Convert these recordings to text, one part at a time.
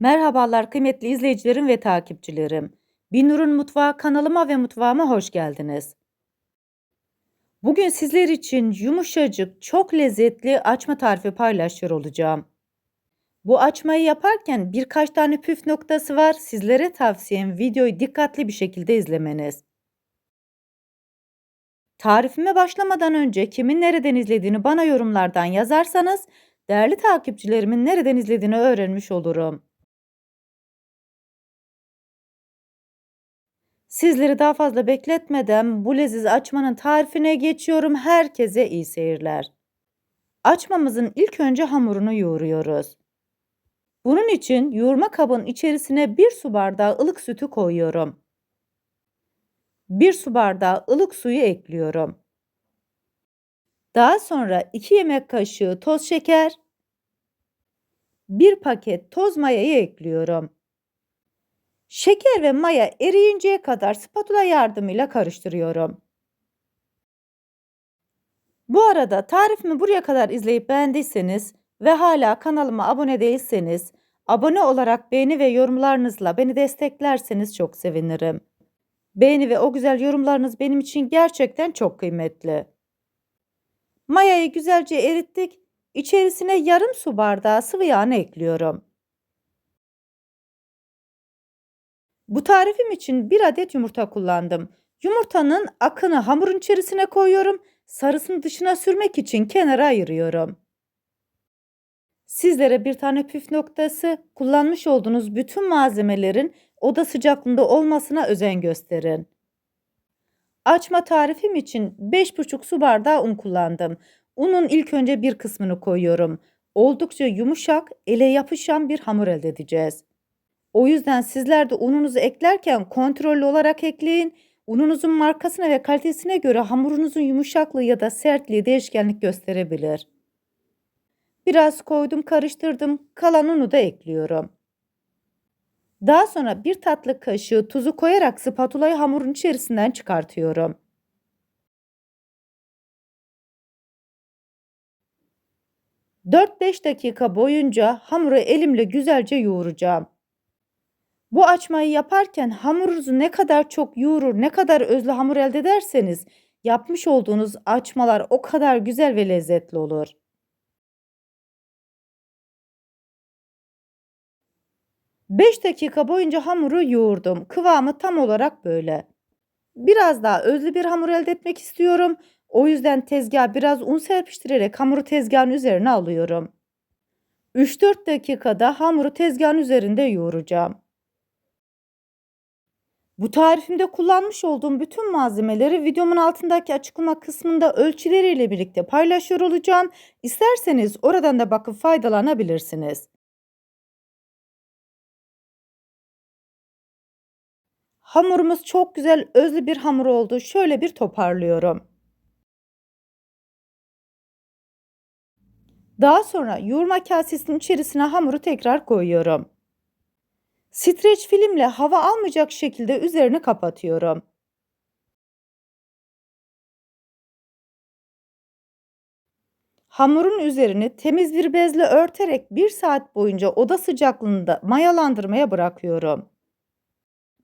Merhabalar kıymetli izleyicilerim ve takipçilerim. Binur'un Mutfağı kanalıma ve mutfağıma hoş geldiniz. Bugün sizler için yumuşacık, çok lezzetli açma tarifi paylaşıyor olacağım. Bu açmayı yaparken birkaç tane püf noktası var. Sizlere tavsiyem videoyu dikkatli bir şekilde izlemeniz. Tarifime başlamadan önce kimin nereden izlediğini bana yorumlardan yazarsanız değerli takipçilerimin nereden izlediğini öğrenmiş olurum. Sizleri daha fazla bekletmeden bu leziz açmanın tarifine geçiyorum. Herkese iyi seyirler. Açmamızın ilk önce hamurunu yoğuruyoruz. Bunun için yoğurma kabının içerisine 1 su bardağı ılık sütü koyuyorum. 1 su bardağı ılık suyu ekliyorum. Daha sonra 2 yemek kaşığı toz şeker, 1 paket toz mayayı ekliyorum. Şeker ve maya eriyinceye kadar spatula yardımıyla karıştırıyorum. Bu arada tarifimi buraya kadar izleyip beğendiyseniz ve hala kanalıma abone değilseniz abone olarak beğeni ve yorumlarınızla beni desteklerseniz çok sevinirim. Beğeni ve o güzel yorumlarınız benim için gerçekten çok kıymetli. Mayayı güzelce erittik. İçerisine yarım su bardağı sıvı yağını ekliyorum. Bu tarifim için bir adet yumurta kullandım. Yumurtanın akını hamurun içerisine koyuyorum. Sarısını dışına sürmek için kenara ayırıyorum. Sizlere bir tane püf noktası kullanmış olduğunuz bütün malzemelerin oda sıcaklığında olmasına özen gösterin. Açma tarifim için 5,5 su bardağı un kullandım. Unun ilk önce bir kısmını koyuyorum. Oldukça yumuşak, ele yapışan bir hamur elde edeceğiz. O yüzden sizler de ununuzu eklerken kontrollü olarak ekleyin. Ununuzun markasına ve kalitesine göre hamurunuzun yumuşaklığı ya da sertliği değişkenlik gösterebilir. Biraz koydum, karıştırdım. Kalan unu da ekliyorum. Daha sonra bir tatlı kaşığı tuzu koyarak spatulayı hamurun içerisinden çıkartıyorum. ...4-5 dakika boyunca hamuru elimle güzelce yoğuracağım. Bu açmayı yaparken hamurunuzu ne kadar çok yoğurur, ne kadar özlü hamur elde ederseniz yapmış olduğunuz açmalar o kadar güzel ve lezzetli olur. Beş dakika boyunca hamuru yoğurdum. Kıvamı tam olarak böyle. Biraz daha özlü bir hamur elde etmek istiyorum. O yüzden tezgah biraz un serpiştirerek hamuru tezgahın üzerine alıyorum. 3-4 dakikada hamuru tezgahın üzerinde yoğuracağım. Bu tarifimde kullanmış olduğum bütün malzemeleri videomun altındaki açıklama kısmında ölçüleriyle birlikte paylaşıyor olacağım. İsterseniz oradan da bakıp faydalanabilirsiniz. Hamurumuz çok güzel özlü bir hamur oldu. Şöyle bir toparlıyorum. Daha sonra yoğurma kasesinin içerisine hamuru tekrar koyuyorum. Streç filmle hava almayacak şekilde üzerini kapatıyorum. Hamurun üzerini temiz bir bezle örterek 1 saat boyunca oda sıcaklığında mayalandırmaya bırakıyorum.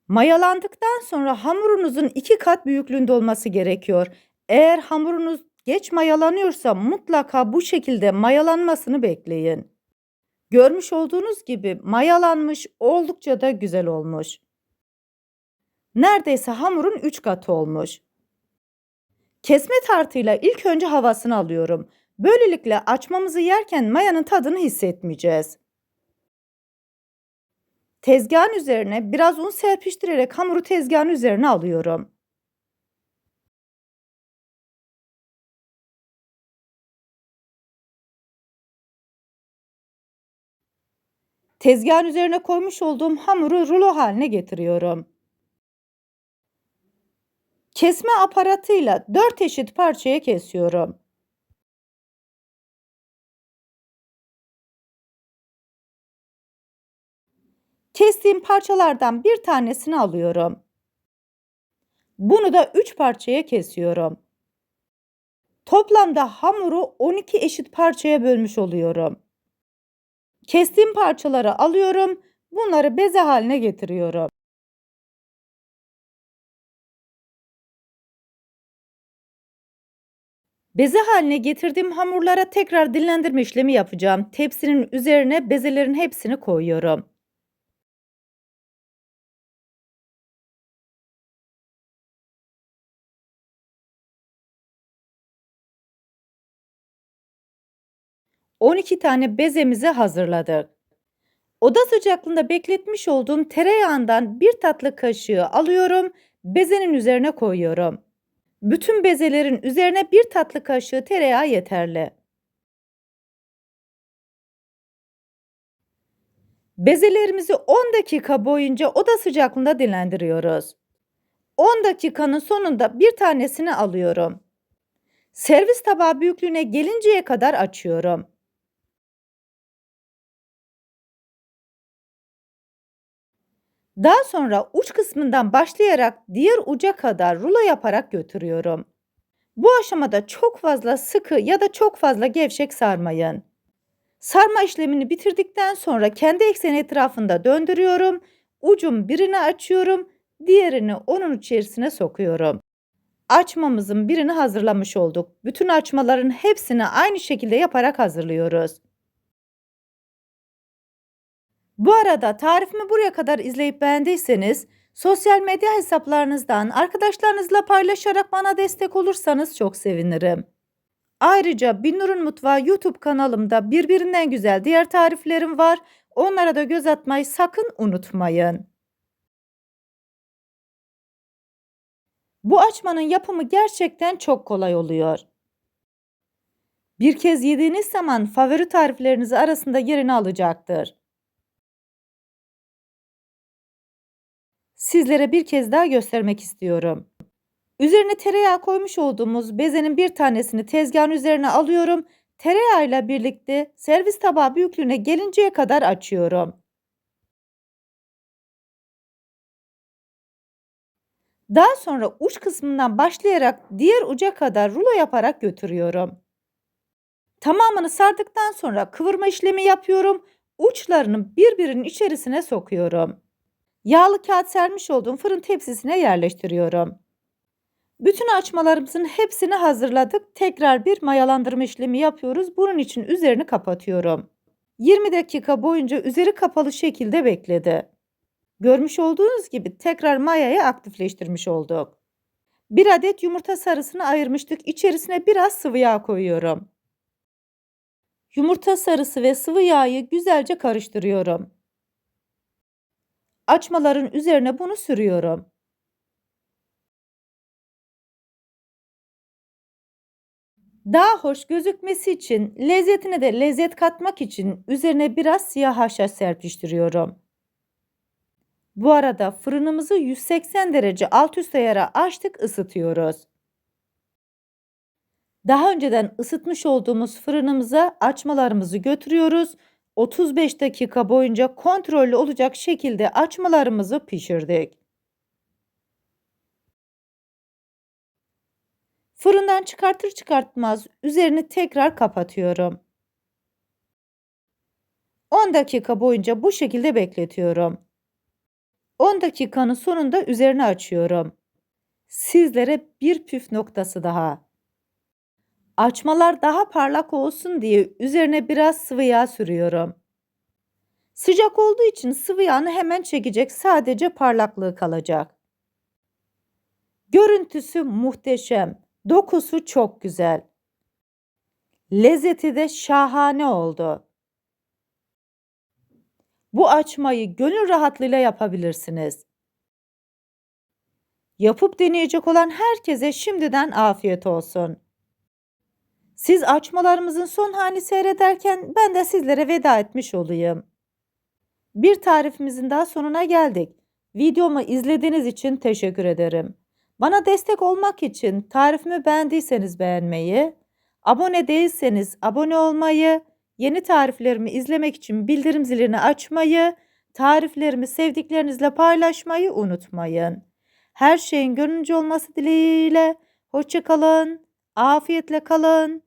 Mayalandıktan sonra hamurunuzun 2 kat büyüklüğünde olması gerekiyor. Eğer hamurunuz geç mayalanıyorsa mutlaka bu şekilde mayalanmasını bekleyin. Görmüş olduğunuz gibi mayalanmış, oldukça da güzel olmuş. Neredeyse hamurun 3 katı olmuş. Kesme tartıyla ilk önce havasını alıyorum. Böylelikle açmamızı yerken mayanın tadını hissetmeyeceğiz. Tezgahın üzerine biraz un serpiştirerek hamuru tezgahın üzerine alıyorum. Tezgahın üzerine koymuş olduğum hamuru rulo haline getiriyorum. Kesme aparatıyla 4 eşit parçaya kesiyorum. Kestiğim parçalardan bir tanesini alıyorum. Bunu da 3 parçaya kesiyorum. Toplamda hamuru 12 eşit parçaya bölmüş oluyorum. Kestiğim parçaları alıyorum. bunları beze haline getiriyorum. Beze haline getirdiğim hamurlara tekrar dinlendirme işlemi yapacağım. Tepsinin üzerine bezelerin hepsini koyuyorum. On iki tane bezemizi hazırladık. Oda sıcaklığında bekletmiş olduğum tereyağından bir tatlı kaşığı alıyorum, bezenin üzerine koyuyorum. Bütün bezelerin üzerine bir tatlı kaşığı tereyağı yeterli. Bezelerimizi 10 dakika boyunca oda sıcaklığında dinlendiriyoruz. 10 dakikanın sonunda bir tanesini alıyorum. Servis tabağı büyüklüğüne gelinceye kadar açıyorum. Daha sonra uç kısmından başlayarak diğer uca kadar rulo yaparak götürüyorum. Bu aşamada çok fazla sıkı ya da çok fazla gevşek sarmayın. Sarma işlemini bitirdikten sonra kendi ekseni etrafında döndürüyorum. Ucun birini açıyorum, diğerini onun içerisine sokuyorum. Açmamızın birini hazırlamış olduk. Bütün açmaların hepsini aynı şekilde yaparak hazırlıyoruz. Bu arada tarifimi buraya kadar izleyip beğendiyseniz sosyal medya hesaplarınızdan arkadaşlarınızla paylaşarak bana destek olursanız çok sevinirim. Ayrıca Binnur'un Mutfağı YouTube kanalımda birbirinden güzel diğer tariflerim var. Onlara da göz atmayı sakın unutmayın. Bu açmanın yapımı gerçekten çok kolay oluyor. Bir kez yediğiniz zaman favori tarifleriniz arasında yerini alacaktır. Sizlere bir kez daha göstermek istiyorum. Üzerine tereyağı koymuş olduğumuz bezenin bir tanesini tezgahın üzerine alıyorum. Tereyağıyla birlikte servis tabağı büyüklüğüne gelinceye kadar açıyorum. Daha sonra uç kısmından başlayarak diğer uca kadar rulo yaparak götürüyorum. Tamamını sardıktan sonra kıvırma işlemi yapıyorum. Uçlarını birbirinin içerisine sokuyorum. Yağlı kağıt sermiş olduğum fırın tepsisine yerleştiriyorum. Bütün açmalarımızın hepsini hazırladık. Tekrar bir mayalandırma işlemi yapıyoruz. Bunun için üzerini kapatıyorum. 20 dakika boyunca üzeri kapalı şekilde bekledi. Görmüş olduğunuz gibi tekrar mayayı aktifleştirmiş olduk. Bir adet yumurta sarısını ayırmıştık. İçerisine biraz sıvı yağ koyuyorum. Yumurta sarısı ve sıvı yağı güzelce karıştırıyorum. Açmaların üzerine bunu sürüyorum. Daha hoş gözükmesi için, lezzetine de lezzet katmak için üzerine biraz siyah haşhaş serpiştiriyorum. Bu arada fırınımızı 180 derece alt üst ayara açtık ısıtıyoruz. Daha önceden ısıtmış olduğumuz fırınımıza açmalarımızı götürüyoruz. 35 dakika boyunca kontrollü olacak şekilde açmalarımızı pişirdik. Fırından çıkartır çıkartmaz üzerini tekrar kapatıyorum. 10 dakika boyunca bu şekilde bekletiyorum. 10 dakikanın sonunda üzerini açıyorum. Sizlere bir püf noktası daha. Açmalar daha parlak olsun diye üzerine biraz sıvı yağ sürüyorum. Sıcak olduğu için sıvı yağını hemen çekecek sadece parlaklığı kalacak. Görüntüsü muhteşem, dokusu çok güzel. Lezzeti de şahane oldu. Bu açmayı gönül rahatlığıyla yapabilirsiniz. Yapıp deneyecek olan herkese şimdiden afiyet olsun. Siz açmalarımızın son halini seyrederken ben de sizlere veda etmiş olayım. Bir tarifimizin daha sonuna geldik. Videomu izlediğiniz için teşekkür ederim. Bana destek olmak için tarifimi beğendiyseniz beğenmeyi, abone değilseniz abone olmayı, yeni tariflerimi izlemek için bildirim zilini açmayı, tariflerimi sevdiklerinizle paylaşmayı unutmayın. Her şeyin gönlünce olması dileğiyle. Hoşçakalın, afiyetle kalın,